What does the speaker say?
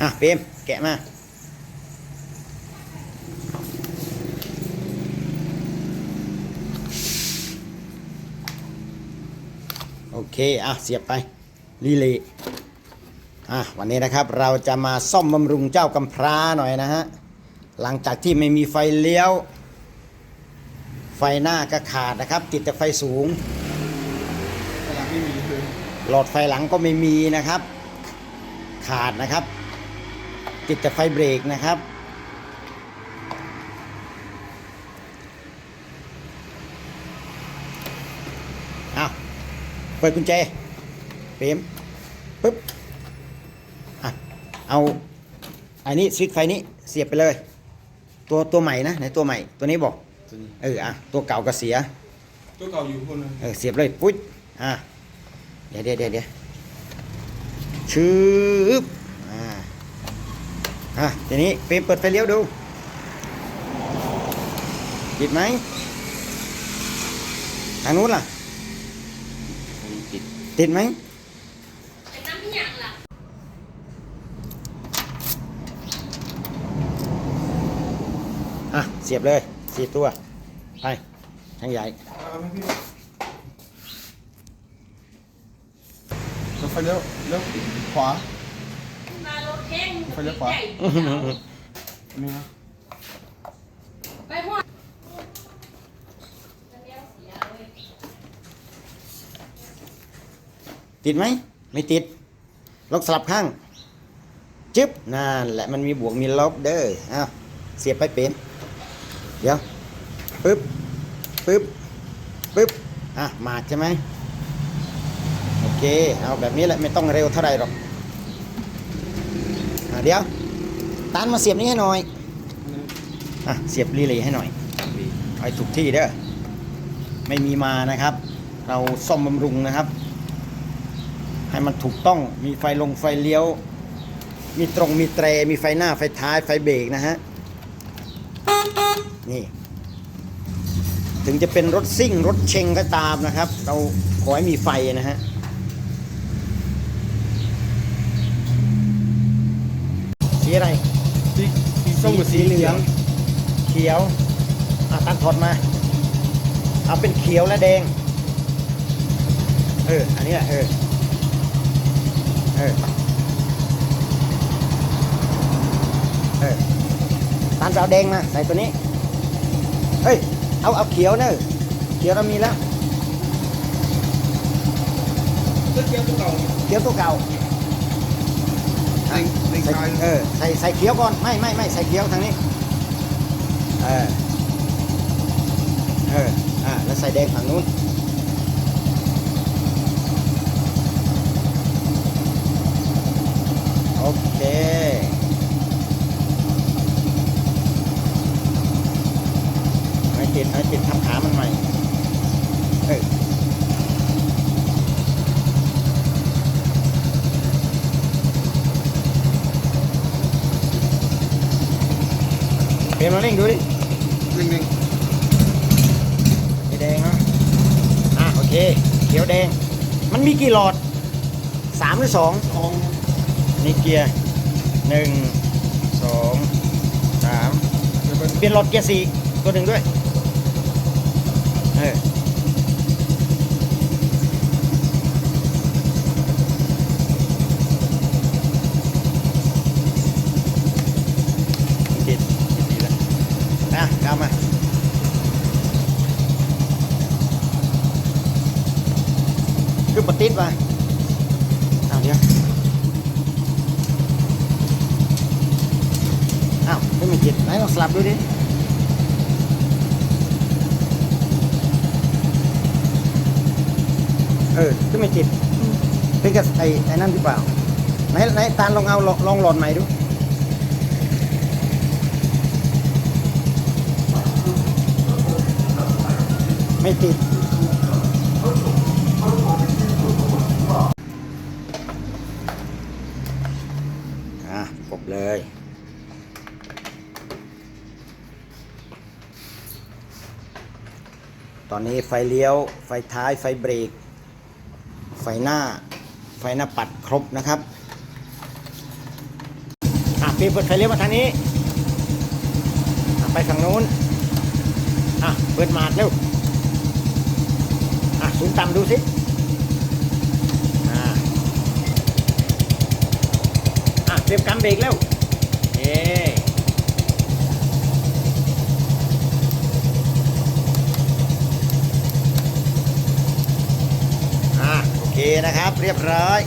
อะเปรมแกะมาโอเค อะ เสียบไปรีเลย์อะ วันนี้นะครับ เราจะมาซ่อมบำรุงเจ้ากำพร้าหน่อยนะฮะ หลังจากที่ไม่มีไฟเลี้ยว ไฟหน้าก็ขาดนะครับ ติดแต่ไฟสูงเวลาไม่มีคือหลอดไฟหลังก็ไม่มีนะครับ ขาดนะครับ ติดแต่ไฟเบรกนะครับ เอาเปิดกุญแจเปมปึ๊บอะเอาอันนี้สวิตช์ไฟนี้เสียบไปเลย ตัวตัวใหม่นะในตัวใหม่ตัวนี้บอกตัวนี้เอออะตัวเก่าก็เสีย ตัวเก่าอยู่คนนึงเออเสียบเลยปุ๊บอะเดี๋ยวเดี๋ยวเดี๋ยวเดี๋ยวชืบอ่า อะทีนี้เปรมเปิดไฟเลี้ยวดูติดไหมทางนู้นล่ะ ติดติดไหมเป็นน้ำพี่หยังล่ะอะ เสียบเลยเสียบตัว ไปทางใหญ่เอาไหมพี่แล้วไฟเลี้ยวเลี้ยวขวามารถ แข้งไปเลี้ยวขวาใหญ่นี่นะไปหัวติดไหม ไม่ติด ลองสลับข้าง จึ๊บนั่นแหละมันมีบวกมีลบเด้ออ้าวเสียบไปเปรมเดี๋ยวปึ๊บปึ๊บปึ๊บอะมาใช่ไหมโอเค เอาแบบนี้แหละ ไม่ต้องเร็วเท่าไหร่หรอก อะเดี๋ยวตานมาเสียบนี้ให้หน่อยอะเสียบรีเลย์ให้หน่อยเอาให้ถูกที่เด้อไม่มีมานะครับ เราซ่อมบำรุงนะครับ ให้มันถูกต้องมีไฟลงไฟเลี้ยว มีตรงมีเตรมีไฟหน้าไฟท้ายไฟเบรกนะฮะนี่ ถึงจะเป็นรถซิ่งรถเชงก็ตามนะครับ เราขอให้มีไฟนะฮะ สีอะไร สีสีส้มกับสีสีเหลือง เขียวอะตัดถอดมา เอาเป็นเขียวและแดง เออ อันนี้แหละเออ เออ เออตันจะเอาแดงมาใส่ตัวนี้ เฮ้ย เอาเอาเขียวเนอะเขียวเรามีแล้วเสื้อเกียวตัวเก่าเขียวตัวเก่า ในในใส่กายเออใส่ใส่เขียวก่อนไม่ไม่ไม่ใส่เขียวทางนี้เออเอออ่าแล้วใส่แดงฝั่งนู้นโอเคไม่ติดไม่ติดทำขามันใหม่เออ เปลี่ยนมาเร่งดูดิหนึ่งหนึ่งสีแดงเนาะอะโอเค เขียวแดง มันมีกี่หลอดสามหรือสองทองนี่เกียร์หนึ่งสองสามเดี๋ยวเป็นเปลี่ยนหลอดเกียร์สี่ตัวหนึ่งด้วยเออ ติดติดดีแล้วอะกลับมา คือป ติดมาเอาเดี๋ยวอ้าวไม่มีจิตไหนลองสลับดูดิเออก็ไม่ติดเป็นกับไอ้ไอ้นั่นหรือเปล่าไหนไหนตาลลองเอาลองลองหลอดใหม่ดูไม่ติด กบเลย ตอนนี้ไฟเลี้ยว ไฟท้าย ไฟเบรก ไฟหน้า ไฟหน้าปัดครบนะครับปีเปิดไฟเลี้ยวมาทางนี้อะไปฝั่งนู้นอะเปิดหมาดเร็วอะสูงต่ำดูสิอะอะ เตรียมกำเบรกแล้วเย้อ่โอเคนะครับ เรียบร้อย